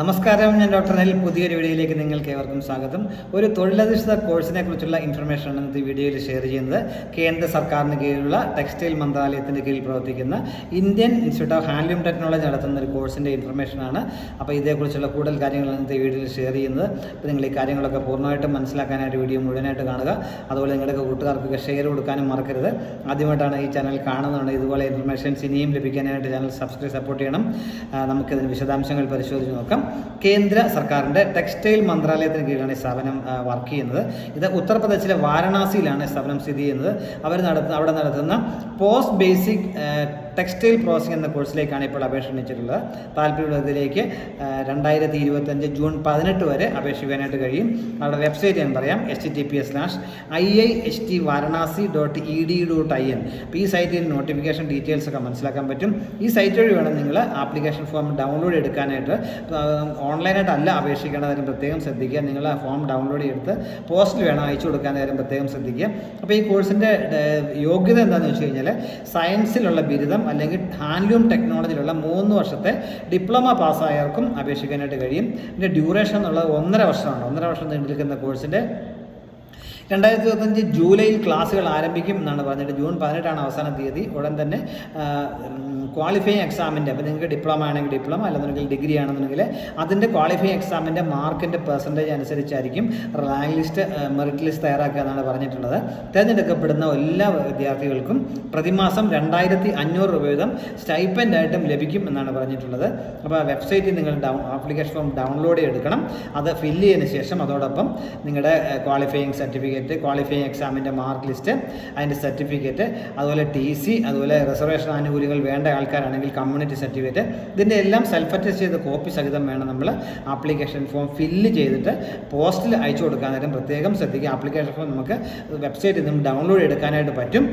നമസ്കാരം ഞാൻ ഡോക്ടർ അനിൽ. പുതിയൊരു വീഡിയോയിലേക്ക് നിങ്ങൾക്ക് ഏവർക്കും സ്വാഗതം. ഒരു തൊഴിലധിഷ്ഠിത കോഴ്സിനെ കുറിച്ചുള്ള ഇൻഫർമേഷനാണ് ഇന്നത്തെ വീഡിയോയിൽ ഷെയർ ചെയ്യുന്നത്. കേന്ദ്ര സർക്കാരിന് കീഴിലുള്ള ടെക്സ്റ്റൈൽ മന്ത്രാലയത്തിന്റെ കീഴിൽ പ്രവർത്തിക്കുന്ന Indian Institute of Handloom Technology നടത്തുന്ന ഒരു കോഴ്സിന്റെ ഇൻഫർമേഷനാണ് അപ്പോൾ ഇതേക്കുറിച്ചുള്ള കൂടുതൽ കാര്യങ്ങൾ ഇന്നത്തെ വീഡിയോയിൽ ഷെയർ ചെയ്യുന്നത്. അപ്പോൾ നിങ്ങൾ ഈ കാര്യങ്ങളൊക്കെ പൂർണമായിട്ടും മനസ്സിലാക്കാനായിട്ട് വീഡിയോ മുഴുവനായിട്ട് കാണുക. അതുപോലെ നിങ്ങളുടെ കൂട്ടുകാർക്കൊക്കെ ഷെയർ കൊടുക്കാനും മറക്കരുത്. ആദ്യമായിട്ടാണ് ഈ ചാനൽ കാണുന്നുണ്ട് ഇതുപോലെ ഇൻഫർമേഷൻസ് ഇനിയും ലഭിക്കാനായിട്ട് ചാനൽ സബ്സ്ക്രൈബ് സപ്പോർട്ട് ചെയ്യണം. നമുക്കിതിന് വിശദാംശങ്ങൾ പരിശോധിച്ച് നോക്കാം. കേന്ദ്ര സർക്കാരിന്റെ ടെക്സ്റ്റൈൽ മന്ത്രാലയത്തിന് കീഴിലാണ് ഈ സ്ഥാപനം വർക്ക് ചെയ്യുന്നത്. ഇത് ഉത്തർപ്രദേശിലെ വാരണാസിയിലാണ് സ്ഥാപനം സ്ഥിതി ചെയ്യുന്നത്. അവർ നടത്തുന്ന അവിടെ നടത്തുന്ന പോസ്റ്റ് ബേസിക് ടെക്സ്റ്റൈൽ പ്രോസസ്സിംഗ് എന്ന കോഴ്സിലേക്കാണ് ഇപ്പോൾ അപേക്ഷ ക്ഷണിച്ചിട്ടുള്ളത്. താല്പര്യമുള്ളതിലേക്ക് രണ്ടായിരത്തി ഇരുപത്തഞ്ച് ജൂൺ പതിനെട്ട് വരെ അപേക്ഷിക്കാനായിട്ട് കഴിയും. അവരുടെ വെബ്സൈറ്റ് ഞാൻ പറയാം H T P S slash I I H T Varanasi dot E D dot I N അപ്പോൾ ഈ സൈറ്റിൽ നോട്ടിഫിക്കേഷൻ ഡീറ്റെയിൽസ് ഒക്കെ മനസ്സിലാക്കാൻ പറ്റും. ഈ സൈറ്റ് വഴി വേണം നിങ്ങൾ ആപ്ലിക്കേഷൻ ഫോം ഡൗൺലോഡ് എടുക്കാനായിട്ട്. ഓൺലൈനായിട്ടല്ല അപേക്ഷിക്കേണ്ട കാര്യം പ്രത്യേകം ശ്രദ്ധിക്കുക. നിങ്ങൾ ആ ഫോം ഡൗൺലോഡ് ചെയ്ത് പോസ്റ്റിൽ വേണം അയച്ചു കൊടുക്കാൻ കാര്യം പ്രത്യേകം ശ്രദ്ധിക്കുക. അപ്പോൾ ഈ കോഴ്സിന്റെ യോഗ്യത എന്താണെന്ന് വെച്ച് കഴിഞ്ഞാൽ സയൻസിലുള്ള ബിരുദം അല്ലെങ്കിൽ ഹാൻഡ്ലൂം ടെക്നോളജിയിലുള്ള മൂന്ന് വർഷത്തെ ഡിപ്ലോമ പാസ്സായവർക്കും അപേക്ഷിക്കാനായിട്ട് കഴിയും. ഇതിന്റെ ഡ്യൂറേഷൻ എന്നുള്ളത് ഒന്നര വർഷമാണ്. ഒന്നര വർഷം നീണ്ടു നിൽക്കുന്ന കോഴ്സിന്റെ രണ്ടായിരത്തി ഇരുപത്തഞ്ച് ജൂലൈയിൽ ക്ലാസ്സുകൾ ആരംഭിക്കും എന്നാണ് പറഞ്ഞിട്ട് ജൂൺ പതിനെട്ടാണ് അവസാന തീയതി. ഉടൻ തന്നെ ക്വാളിഫയിങ് എക്സാമിന്റെ അപ്പോൾ നിങ്ങൾക്ക് ഡിപ്ലോമ ആണെങ്കിൽ ഡിപ്ലോമ അല്ലെന്നുണ്ടെങ്കിൽ ഡിഗ്രി ആണെന്നുണ്ടെങ്കിൽ അതിന്റെ ക്വാളിഫയിങ് എക്സാമിന്റെ മാർക്കിന്റെ പെർസെന്റേജ് അനുസരിച്ചായിരിക്കും റാങ്ക് ലിസ്റ്റ് മെറിറ്റ് ലിസ്റ്റ് തയ്യാറാക്കുക എന്നാണ് പറഞ്ഞിട്ടുള്ളത്. തിരഞ്ഞെടുക്കപ്പെടുന്ന എല്ലാ വിദ്യാർത്ഥികൾക്കും പ്രതിമാസം രണ്ടായിരത്തി അഞ്ഞൂറ് രൂപ വീതം സ്റ്റൈപ്പന്റ് ആയിട്ടും ലഭിക്കും എന്നാണ് പറഞ്ഞിട്ടുള്ളത്. അപ്പോൾ ആ വെബ്സൈറ്റിൽ നിങ്ങൾ ഡൗൺ ആപ്ലിക്കേഷൻ ഫോം ഡൗൺലോഡ് ചെയ്തെടുക്കണം. അത് ഫില്ല് ചെയ്തതിന് ശേഷം അതോടൊപ്പം നിങ്ങളുടെ ക്വാളിഫയിങ് സർട്ടിഫിക്കറ്റ് ക്വാളിഫയിങ് എക്സാമിന്റെ മാർക്ക് ലിസ്റ്റ് അതിന്റെ സർട്ടിഫിക്കറ്റ് അതുപോലെ ടി സി അതുപോലെ റിസർവേഷൻ ആനുകൂല്യങ്ങൾ വേണ്ട ആൾക്കാരാണെങ്കിൽ കമ്മ്യൂണിറ്റി സർട്ടിഫിക്കറ്റ് ഇതിന്റെ എല്ലാം സെൽഫ് അറ്റസ്റ്റ് ചെയ്ത കോപ്പി സഹിതം വേണം നമ്മൾ ആപ്ലിക്കേഷൻ ഫോം ഫില്ല് ചെയ്തിട്ട് പോസ്റ്റിൽ അയച്ചു കൊടുക്കാൻ നേരം പ്രത്യേകം ശ്രദ്ധിക്കുക. ആപ്ലിക്കേഷൻ ഫോം നമുക്ക് വെബ്സൈറ്റിൽ നിന്നും ഡൗൺലോഡ് എടുക്കാനായിട്ട് പറ്റും.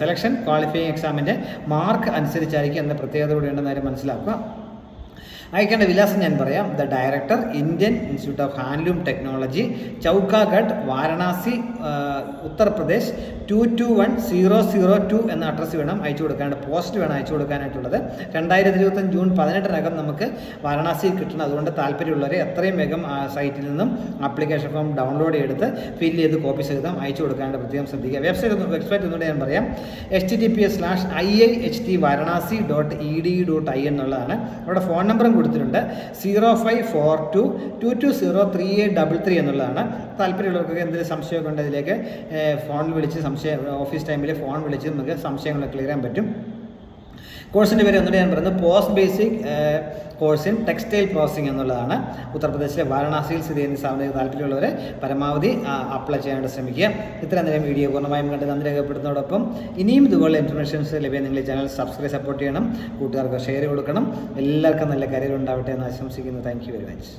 സെലക്ഷൻ ക്വാളിഫയിങ് എക്സാമിന്റെ മാർക്ക് അനുസരിച്ചായിരിക്കും എന്ന പ്രത്യേകത കൂടി ഉണ്ടെന്ന് മനസ്സിലാക്കുക. അയക്കേണ്ട വിലാസം ഞാൻ പറയാം. The director Indian Institute of Handloom Technology Chowkaghat Varanasi Uttar Pradesh two two one zero zero two എന്ന അഡ്രസ്സ് വേണം അയച്ചു കൊടുക്കാനായിട്ട് പോസ്റ്റ് വേണം അയച്ചു കൊടുക്കാനായിട്ടുള്ളത്. രണ്ടായിരത്തി ഇരുപത്തഞ്ച് ജൂൺ പതിനെട്ടിനകം നമുക്ക് വാരണാസിയിൽ കിട്ടണം. അതുകൊണ്ട് താല്പര്യമുള്ളവരെ എത്രയും വേഗം ആ സൈറ്റിൽ നിന്നും ആപ്ലിക്കേഷൻ ഫോം ഡൗൺലോഡ് ചെയ്തെടുത്ത് ഫില്ല് ചെയ്ത് കോപ്പി സഹിതം അയച്ചു കൊടുക്കാനായിട്ട് പ്രത്യേകം ശ്രദ്ധിക്കുക. വെബ്സൈറ്റ് ഒന്ന് വെബ്സൈറ്റ് ഒന്നുകൂടെ ഞാൻ പറയാം. H T P S slash I I H T Varanasi dot E D dot I എന്നുള്ളതാണ്. അവിടെ ഫോൺ നമ്പറും കൊടുത്തിട്ടുണ്ട്. Zero five four two two two zero three eight double three എന്നുള്ളതാണ്. താല്പര്യമുള്ളവർക്കൊക്കെ എന്തെങ്കിലും സംശയമൊക്കെ ഉണ്ടെങ്കിൽ അതിലേക്ക് ഫോണിൽ വിളിച്ച് സംശയം ഓഫീസ് ടൈമിൽ ഫോൺ വിളിച്ച് നമുക്ക് സംശയങ്ങളൊക്കെ ക്ലിയർ ചെയ്യാൻ പറ്റും. കോഴ്സിന്റെ പേര് ഒന്നുകൂടി ഞാൻ പറയുന്നത് post basic course in textile processing എന്നുള്ളതാണ്. ഉത്തർപ്രദേശിലെ വാരണാസിയിൽ സ്ഥിതി ചെയ്യുന്ന സ്ഥാപനത്തിൽ താല്പര്യമുള്ളവരെ പരമാവധി അപ്ലൈ ചെയ്യാനായിട്ട് ശ്രമിക്കുക. ഇത്രയും നേരം വീഡിയോ പൂർണമായും കണ്ട് നന്ദി രേഖപ്പെടുന്നതോടൊപ്പം ഇനിയും ഇതുപോലെ ഇൻഫർമേഷൻസ് ലഭ്യം നിങ്ങൾ ചാനൽ സബ്സ്ക്രൈബ് സപ്പോർട്ട് ചെയ്യണം. കൂട്ടുകാർക്ക് ഷെയർ കൊടുക്കണം. എല്ലാവർക്കും നല്ല കരിയർ ഉണ്ടാവട്ടെ എന്ന് ആശംസിക്കുന്നു. Thank very much